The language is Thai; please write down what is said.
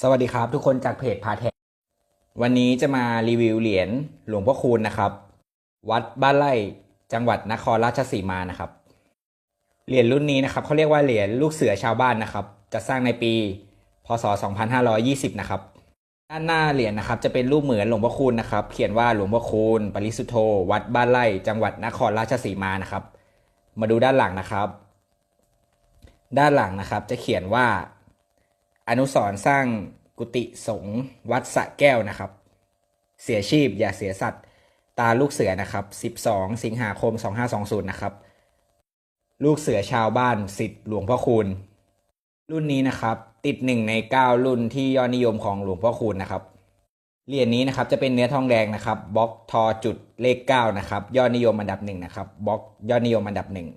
สวัสดีครับทุกคนจากเพจพาแทวันนี้จะมารีวิวเหรียญหลวงพ่อคูณนะครับ วัดบ้านไร่จังหวัดนครราชสีมานะครับ เหรียญรุ่นนี้นะครับเขาเรียกว่าเหรียญลูกเสือชาวบ้านนะครับ จะสร้างในปี พศ 2520 นะครับ ด้านหน้าเหรียญนะครับ จะเป็นรูปเหมือนหลวงพ่อคูณนะครับ เขียนว่าหลวงพ่อคูณปริสุทธโธวัดบ้านไร่จังหวัดนครราชสีมานะครับ มาดูด้านหลังนะครับ ด้านหลังนะครับจะเขียนว่า อนุสรสร้างกุฏิสงฆ์วัดสะแก้วนะครับ เสียชีพอย่าเสียสัตว์ ตาลูกเสือนะครับ 12 สิงหาคม 2520 นะครับ ลูกเสือชาวบ้านสิทธิ์หลวงพ่อคูณ รุ่นนี้นะครับ ติดหนึ่งใน 9 รุ่นที่ยอดนิยมของหลวงพ่อคูณนะครับเหรียญนี้นะครับจะเป็นเนื้อทองแดงนะครับบล็อกทอจุดเลข9นะครับยอดนิยมอันดับหนึ่งนะครับบล็อกยอดนิยมอันดับหนึ่ง